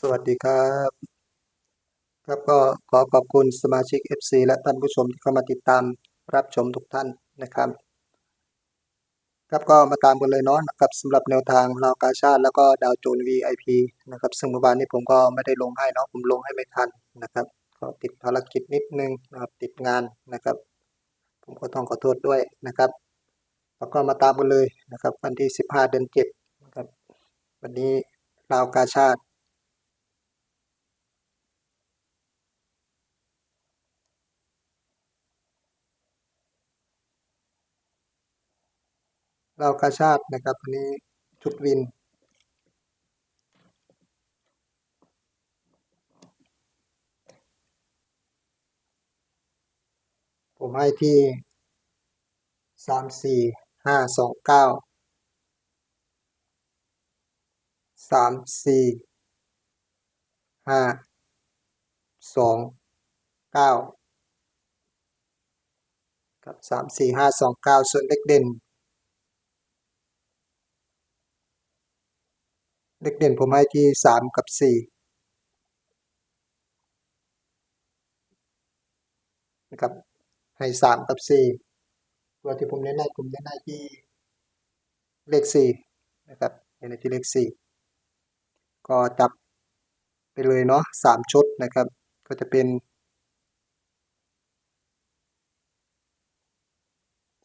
สวัสดีครับ ครับก็ขอขอบคุณสมาชิก FC และท่านผู้ชมที่เข้ามาติดตามรับชมทุกท่านนะครับ ครับก็มาตามกันเลยเนาะนะครับสำหรับแนวทางราวกาชาติ แล้วก็ดาวโจน VIP นะครับ ซึ่งเมื่อวานนี้ผมก็ไม่ได้ลงให้เนาะผมลงให้ไม่ทันนะครับก็ติดภารกิจนิดนึงนะครับติดงานนะครับ ผมก็ต้องขอโทษด้วยนะครับ แล้วก็มาตามกันเลยนะครับ วันที่ 15 เดือน7นะครับวันนี้ราวกาชาติ เรากาชาตินะครับอันนี้ชุดวิน ผมให้ที่สามสี่ห้าสองเก้าสามสี่ห้าสองเก้ากับสามสี่ห้าสองเก้าส่วนเลขเด่น เลขเด่นผมให้ที่สามกับสี่นะครับ ให้สามกับสี่ตัวที่ผมเน้นให้ผมเน้นให้ที่เลขสี่นะครับเน้นที่เลขสี่ก็จับไปเลยเนาะสามชุดนะครับ ก็จะเป็น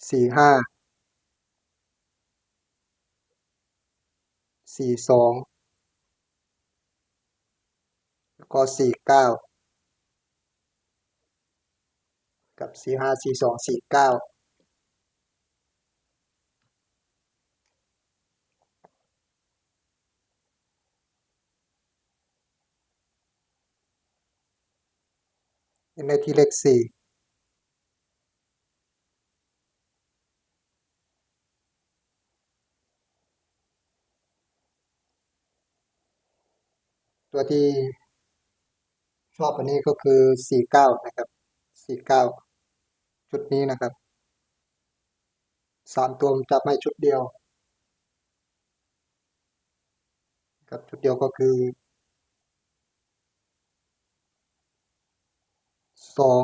สี่ห้า สี่สองแล้วก็สี่เก้ากับสี่ห้าสี่สองสี่เก้าในที่เลขสี่ ตัวที่ชอบอันนี้ก็คือสี่เก้านะครับสี่เก้าชุดนี้นะครับสามตัวจับให้ชุดเดียวครับชุดเดียวก็คือสอง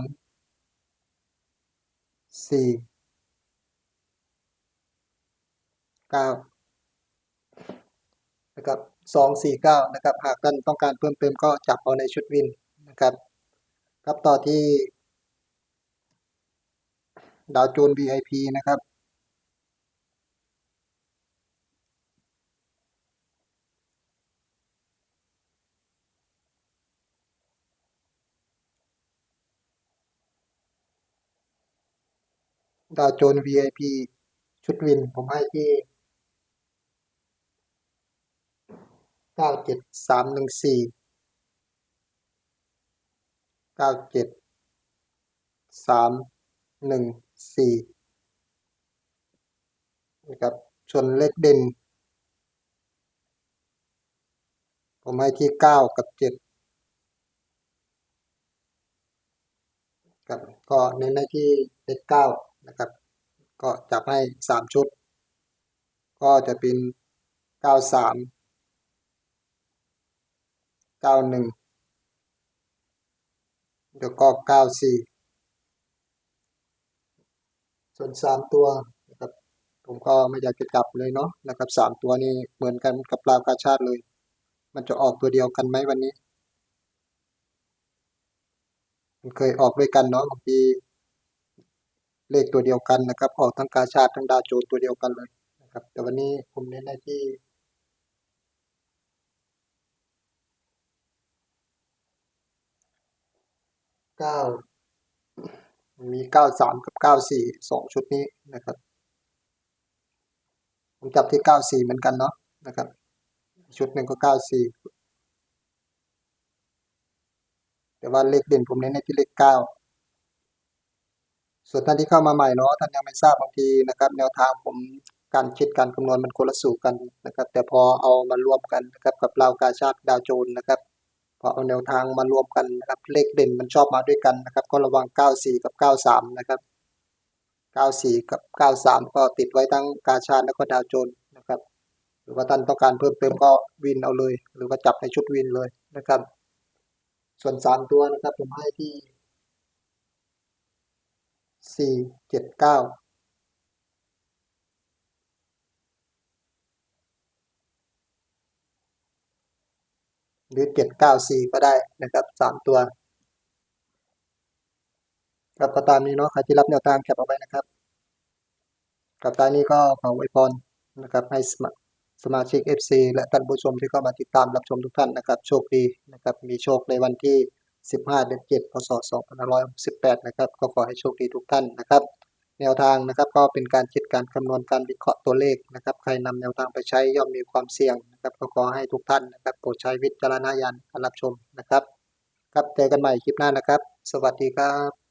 สี่เก้านะครับ สองสี่เก้านะครับหากท่านต้องการเพิ่มเติมก็จับเอาในชุดวินนะครับ ครับต่อที่ดาวโจน VIP นะครับดาวโจน VIP ชุดวินผมให้ที่ เก้าเจ็ดสามหนึ่งสี่เก้าเจ็ดสามหนึ่งสี่นะครับชนเลขเด่น ผมให้ที่เก้ากับเจ็ดครับก็เน้นในที่เลขเก้านะครับ ก็จับให้สามชุด ก็จะเป็นเก้าสาม เก้าหนึ่งแล้วก็เก้าสี่ส่วนสามตัวนะครับผมก็ไม่อยากจะกลับเลยเนาะนะครับสามตัวนี้เหมือนกันกับราวกาชาติเลย มันจะออกตัวเดียวกันไหมวันนี้ มันเคยออกด้วยกันเนาะบางทีเลขตัวเดียวกันนะครับ ออกทั้งกาชาติทั้งดาวโจนตัวเดียวกันเลยนะครับ แต่วันนี้ผมเน้นในที่ เก้ามีเก้าสามกับเก้าสี่สองชุดนี้นะครับ ผมจับที่เก้าสี่เหมือนกันเนาะนะครับ ชุดหนึ่งก็เก้าสี่แต่ว่าเลขเด่นผมเน้นในที่เลขเก้าส่วนท่านที่เข้ามาใหม่เนาะท่านยังไม่ทราบบางทีนะครับ แนวทางผมการคิดการคำนวณมันคนละสูตรกันนะครับ แต่พอเอามารวมกันนะครับกับราวกาชาติดาวโจนนะครับ ก็เอาแนวทางมารวมกันนะครับ เลขเด่นมันชอบมาด้วยกันนะครับ ก็ระวัง 94 กับ 93 นะครับ 94 กับ 93 ก็ติดไว้ทั้งกาชาดและก็ดาวโจนนะครับ หรือว่าท่านต้องการเพิ่มเติมก็วินเอาเลย หรือว่าจับในชุดวินเลยนะครับ ส่วนสามตัวนะครับผมให้ที่ 4 7 9 หรือเจ็ดเก้าสี่ก็ได้นะครับสามตัวครับก็ตามนี้เนาะใครที่รับแนวทางแคปเอาไว้นะครับกับตอนนี้ก็ขออวยพรนะครับให้สมาสมาชิก FC และท่านผู้ชมที่เข้ามาติดตามรับชมทุกท่านนะครับ โชคดีนะครับมีโชคในวันที่ 15 เดือน7พศ2568 นะครับ ก็ขอให้โชคดีทุกท่านนะครับ แนวทางนะครับก็เป็นการคิดการคำนวณการวิเคราะห์ตัวเลขนะครับใครนำแนวทางไปใช้ย่อมมีความเสี่ยงนะครับก็ขอให้ทุกท่านนะครับโปรดใช้วิจารณญาณการรับชมนะครับ ครับเจอกันใหม่คลิปหน้านะครับ สวัสดีครับ